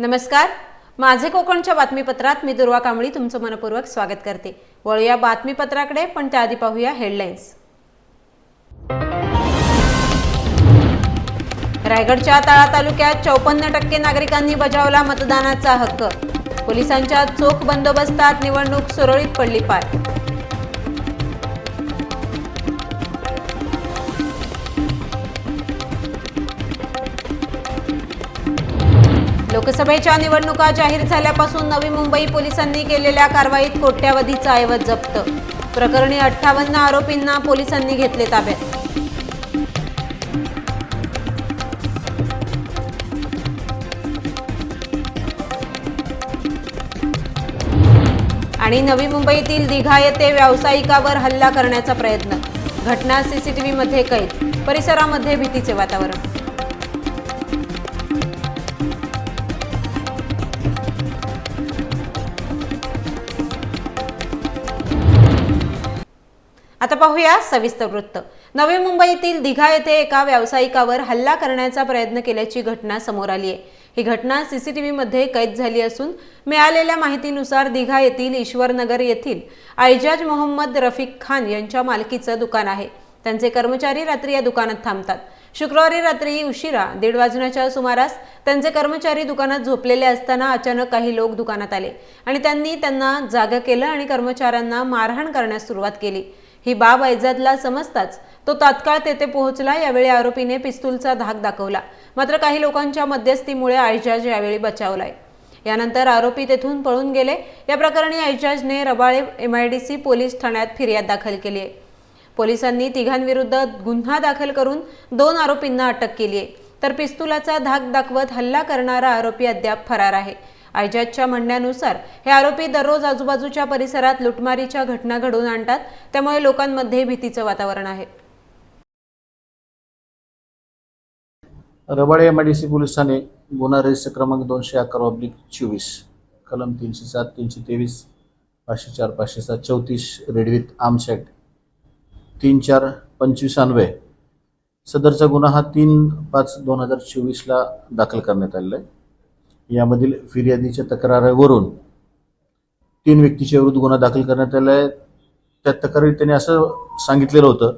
नमस्कार. माझे कोकणच्या बातमीपत्रात मी दुर्वा कांबळी तुमचं मनपूर्वक स्वागत करते. वळूया बातमीपत्राकडे पण त्याआधी पाहूया हेडलाईन्स. रायगडच्या ताळा तालुक्यात चौपन्न टक्के नागरिकांनी बजावला मतदानाचा हक्क. पोलिसांच्या चोख बंदोबस्तात निवडणूक सुरळीत पडली पार. लोकसभेच्या निवडणुका जाहीर झाल्यापासून नवी मुंबई पोलिसांनी केलेल्या कारवाईत कोट्यावधीचा ऐवज जप्त. प्रकरणी अठ्ठावन्न आरोपींना पोलिसांनी घेतले ताब्यात. आणि नवी मुंबईतील दिघा येथे व्यावसायिकावर हल्ला करण्याचा प्रयत्न. घटना सीसीटीव्ही मध्ये कैद. परिसरामध्ये भीतीचे वातावरण. आता पाहूया सविस्तर वृत्त. नवी मुंबईतील दिघा येथे एका व्यावसायिकावर हल्ला करण्याचा प्रयत्न केल्याची घटना समोर आली आहे. ही घटना सीसीटीव्ही मध्ये कैद झाली असून मिळालेल्या माहितीनुसार दिघा येथील ईश्वरनगर येथील ऐजाज मोहम्मद रफिक खान यांच्या मालकीचं दुकान आहे. त्यांचे कर्मचारी रात्री या दुकानात थांबतात. शुक्रवारी रात्री उशिरा दीड वाजण्याच्या सुमारास त्यांचे कर्मचारी दुकानात झोपलेले असताना अचानक काही लोक दुकानात आले आणि त्यांनी त्यांना जागा केलं आणि कर्मचाऱ्यांना मारहाण करण्यास सुरुवात केली. ही बाब ऐजादला समजताच तो तात्काळ तेथे पोहोचला यावेळी आरोपीने पिस्तूलचा धाक दाखवला. मात्र काही लोकांच्या मध्यस्थीमुळे ऐजाज यावेळी बचावलाय. यानंतर आरोपी तेथून पळून गेले. या प्रकरणी ऐजाजने रबाळे एमआयडीसी पोलीस ठाण्यात फिर्याद दाखल केली आहे पोलिसांनी तिघांविरुद्ध गुन्हा दाखल करून दोन आरोपींना अटक केली आहे तर पिस्तुलाचा धाक दाखवत हल्ला करणारा आरोपी अद्याप फरार आहे. ऐजाजच्या म्हणण्यानुसार हे आरोपी दररोज आजूबाजूच्या परिसरात लुटमारीच्या घटना घडवून आणतात त्यामुळे लोकांमध्ये भीतीचं वातावरण आहे. Rabale M I D C police Thane गुन्हा रजिस्टर क्रमांक दोनशे अकरा ऑब्लिक चोवीस कलम तीनशे सात तीनशे तेवीस पाचशे चार पाचशे सात चौतीस रेड विथ तीन चार पंचवीस अन्वय. सदरचा गुन्हा हा तीन पाच दोन हजार चोवीसला दाखल करण्यात आलेला आहे. यामधील फिर्यादीच्या तक्रारीवरून तीन व्यक्तीच्या विरुद्ध गुन्हा दाखल करण्यात आला आहे. त्या तक्रारीत त्याने असं सांगितलेलं होतं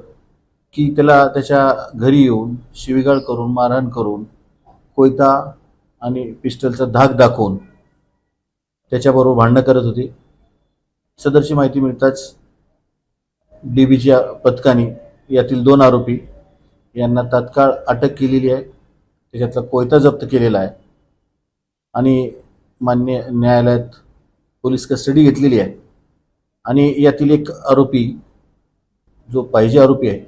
की त्याला त्याच्या घरी येऊन शिवीगाळ करून मारहाण करून कोयता आणि पिस्टलचा धाक दाखवून त्याच्याबरोबर भांडणं करत होते. सदरची माहिती मिळताच डी बीच्या पथकाने यातील दोन आरोपी यांना तात्काळ अटक केलेली आहे. त्याच्यातला कोयता जप्त केलेला आहे. आणि मान्य न्यायालयात पोलीस कस्टडी घेतलेली आहे. आणि यातील एक आरोपी जो पाहिजे आरोपी आहे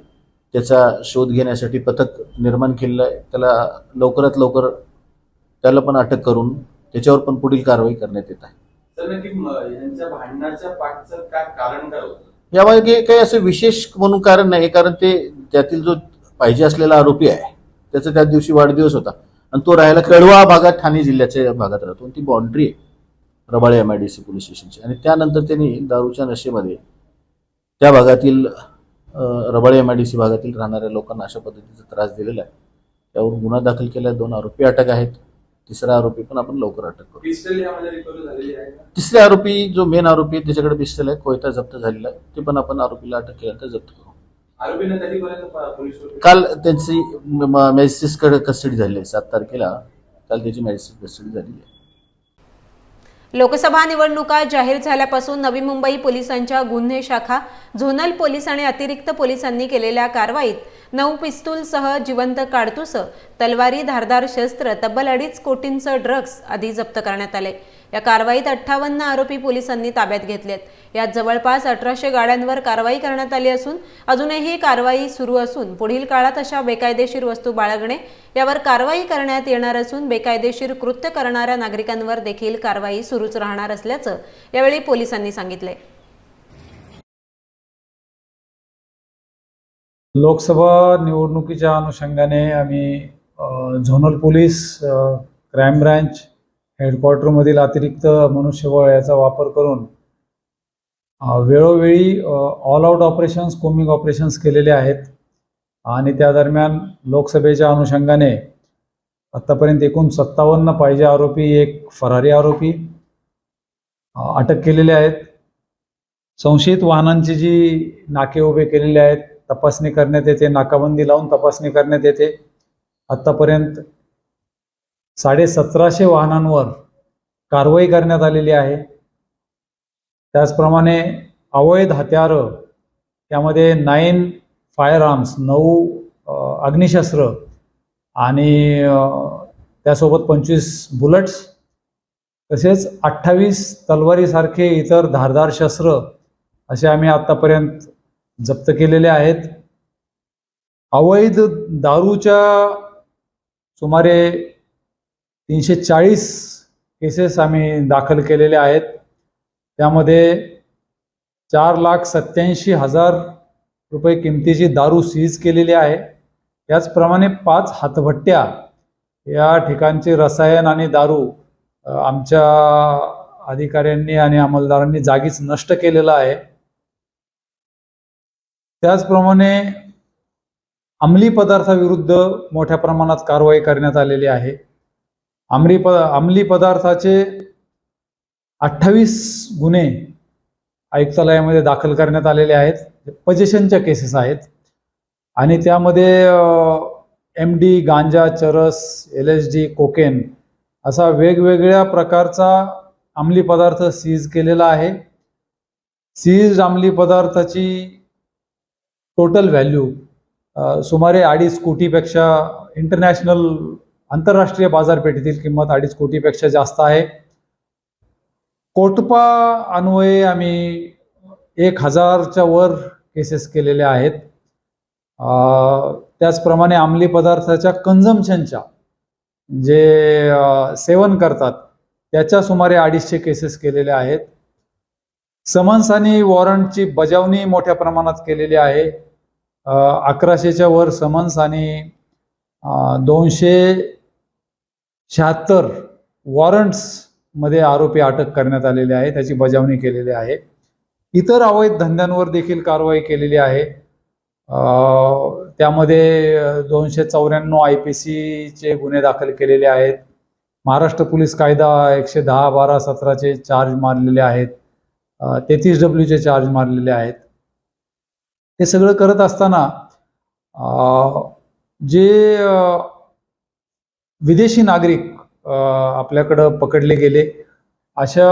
त्याचा शोध घेण्यासाठी पथक निर्माण केलेलं आहे. त्याला लवकरात लवकर त्याला पण अटक करून त्याच्यावर पण पुढील कारवाई करण्यात येत आहे. यामागे काही असं विशेष म्हणून कारण नाही कारण ते त्यातील जो पाहिजे असलेला आरोपी आहे त्याचा त्या दिवशी वाढदिवस होता. आणि तो राहायला कळवा भागात ठाणे जिल्ह्याच्या भागात राहतो आणि ती बाउंड्री आहे. Rabale M I D C police स्टेशनची आणि त्यानंतर त्यांनी दारूच्या नशेमध्ये त्या भागातील Rabale M I D C भागातील राहणाऱ्या लोकांना अशा पद्धतीचा त्रास दिलेला आहे. त्यावर गुन्हा दाखल केला दोन आरोपी अटक आहेत. तिसरा आरोपी पण आपण लवकर अटक करू. तिसरे आरोपी जो मेन आरोपी आहे त्याच्याकडे पिस्टल आहे कोयता जप्त झालेला आहे. ते पण आपण आरोपीला अटक केल्यानंतर जप्त करू. काल त्यांची मॅजिस्ट्रेटकडे कस्टडी झाली आहे. सात तारखेला काल त्याची मॅजिस्ट्रेट कस्टडी झालेली आहे. लोकसभा निवडणुका जाहीर झाल्यापासून नवी मुंबई पोलिसांच्या गुन्हे शाखा झोनल पोलीस आणि अतिरिक्त पोलिसांनी केलेल्या कारवाईत नऊ पिस्तूलसह जिवंत काडतूस तलवारी धारदार शस्त्र तब्बल अडीच कोटींचं ड्रग्ज आदी जप्त करण्यात आले. या कारवाईत अठ्ठावन्न आरोपी पोलिसांनी ताब्यात घेतलेत. यात जवळपास अठराशे गाड्यांवर कारवाई करण्यात आली असून अजूनही कारवाई सुरू असून पुढील काळात अशा बेकायदेशीर वस्तू बाळगणे यावर कारवाई करण्यात येणार असून बेकायदेशीर कृत्य करणाऱ्या नागरिकांवर देखील कारवाई सुरूच राहणार असल्याचं यावेळी पोलिसांनी सांगितलंय लोकसभा निवडणुकीच्या अनुषंगाने आम्ही झोनल पोलीस क्राईम ब्रँच हेडक्वार्टरमधील अतिरिक्त मनुष्यबळ याचा वापर करून वेळोवेळी all out operations combing operations केलेले आहेत. आणि त्या दरम्यान लोकसभेच्या अनुषंगाने आत्तापर्यंत एकूण सत्तावन्न पाहिजे आरोपी एक फरारी आरोपी अटक केलेले आहेत. संशयित वाहनांची जी नाके उभे केलेले आहेत तपासणी करण्यात येते नाकाबंदी लावून तपासणी करण्यात येते. आत्तापर्यंत साडे सतराशे वाहनांवर कारवाई करण्यात आलेली आहे. त्याचप्रमाणे अवैध हत्यारं त्यामध्ये नाईन फायर आर्म्स नऊ अग्निशस्त्र आणि त्यासोबत पंचवीस बुलेट्स तसेच अठ्ठावीस तलवारीसारखे इतर धारदार शस्त्र असे आम्ही आत्तापर्यंत जप्त केलेले आहेत. अवैध दारूच्या सुमारे तीनशे चाळीस केसेस आम्ही दाखल केलेल्या आहेत. त्यामध्ये चार लाख सत्याऐंशी हजार रुपये किमतीची दारू सीज केलेली आहे. त्याचप्रमाणे पाच हातभट्ट्या या ठिकाणचे रसायन आणि दारू आमच्या अधिकाऱ्यांनी आणि अंमलदारांनी जागीच नष्ट केलेला आहे. त्याचप्रमाणे अंमली पदार्थाविरुद्ध मोठ्या प्रमाणात कारवाई करण्यात आलेली आहे. अंमली प अंमली पदार्थाचे अठ्ठावीस गुन्हे आयुक्तालयामध्ये दाखल करण्यात आलेले आहेत. पजेशनच्या केसेस आहेत. आणि त्यामध्ये एम डी गांजा चरस एल एस डी कोकेन असा वेगवेगळ्या प्रकारचा अंमली पदार्थ सीज केलेला आहे. सीज अंमली पदार्थाची टोटल व्हॅल्यू सुमारे अडीच कोटीपेक्षा इंटरनॅशनल आंतरराष्ट्रीय बाजारपेठेतील किंमत अडीच कोटीपेक्षा जास्त आहे. कोटपा अन्वये आम्ही एक हजारच्या वर केसेस केलेल्या आहेत. त्याचप्रमाणे अंमली पदार्थाच्या कन्झम्शनच्या जे सेवन करतात त्याच्या सुमारे अडीचशे केसेस केलेल्या आहेत. समन्स आणि वॉरंटची बजावणी मोठ्या प्रमाणात केलेली आहे. अकराशेच्या वर समन्स आणि दोनशे शहात्तर वॉरंट्समध्ये आरोपी अटक करण्यात आलेले आहे त्याची बजावणी केलेली आहे. इतर अवैध धंद्यांवर देखील कारवाई केलेली आहे. त्यामध्ये दोनशे चौऱ्याण्णव आय पी सीचे गुन्हे दाखल केलेले आहेत. महाराष्ट्र पोलीस कायदा एकशे दहा बारा सतराचे चार्ज मारलेले आहेत. तेहतीस डब्ल्यूचे चार्ज मारलेले आहेत. हे सगळं करत असताना जे विदेशी नागरिक आपल्याकडं पकडले गेले. अशा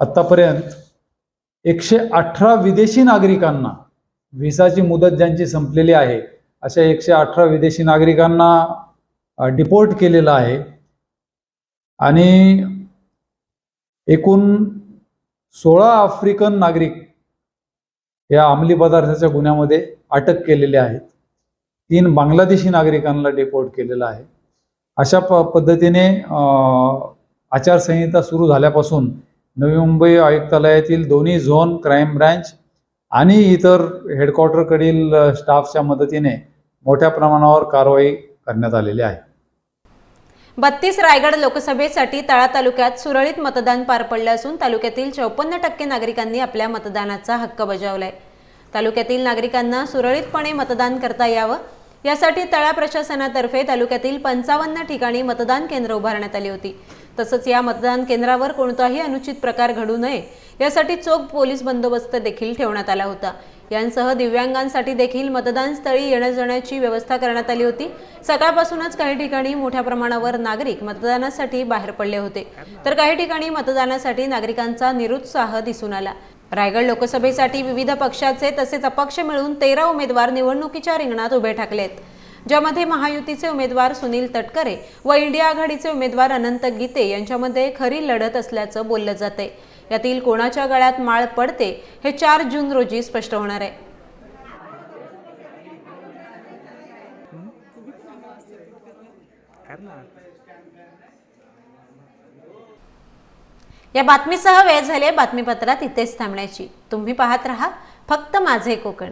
आत्तापर्यंत एकशे अठरा विदेशी नागरिकांना व्हिसाची मुदत ज्यांची संपलेली आहे अशा एकशे अठरा विदेशी नागरिकांना डिपोर्ट केलेलं आहे. आणि एकूण सोळा आफ्रिकन नागरिक या अंमली पदार्थाच्या गुन्ह्यामध्ये अटक केलेले आहेत. तीन बांगलादेशी नागरिकांना डिपोर्ट केलेलं आहे. अशा प पद्धतीने आचारसंहिता सुरू झाल्यापासून नवी मुंबई आयुक्तालयातील दोन्ही झोन क्राईम ब्रँच आणि इतर हेडक्वार्टरकडील स्टाफच्या मदतीने मोठ्या प्रमाणावर कारवाई करण्यात आलेली आहे. बत्तीस रायगड लोकसभेसाठी तळा तालुक्यात सुरळीत मतदान पार पडलं असून तालुक्यातील चौपन्न टक्के नागरिकांनी आपल्या मतदानाचा हक्क बजावलाय. तालुक्यातील नागरिकांना सुरळीतपणे मतदान करता यावं यासाठी तळा प्रशासनातर्फे तालुक्यातील पंचावन्न ठिकाणी मतदान केंद्र उभारण्यात आली होती. तसंच या मतदान केंद्रावर कोणताही अनुचित प्रकार घडू नये यासाठी चोख पोलीस बंदोबस्त देखील ठेवण्यात आला होता. यांसह दिव्यांगांसाठी देखील मतदान स्थळी येण्या जाण्याची व्यवस्था करण्यात आली होती. सकाळपासूनच काही ठिकाणी मोठ्या प्रमाणावर नागरिक मतदानासाठी बाहेर पडले होते. तर काही ठिकाणी मतदानासाठी नागरिकांचा निरुत्साह दिसून आला. रायगड लोकसभेसाठी विविध पक्षाचे तसेच अपक्ष मिळून तेरा उमेदवार निवडणुकीच्या रिंगणात उभे ठाकलेत. ज्यामध्ये महायुतीचे उमेदवार सुनील तटकरे व इंडिया आघाडीचे उमेदवार अनंत गीते यांच्यामध्ये खरी लढत असल्याचं बोललं जाते यातील कोणाच्या गळ्यात माळ पडते हे चार जून रोजी स्पष्ट होणार आहे. या बातमीसह वेळ झाली आहे बातमीपत्रात इथेच थांबण्याची. तुम्ही पाहत राहा फक्त माझे कोकण.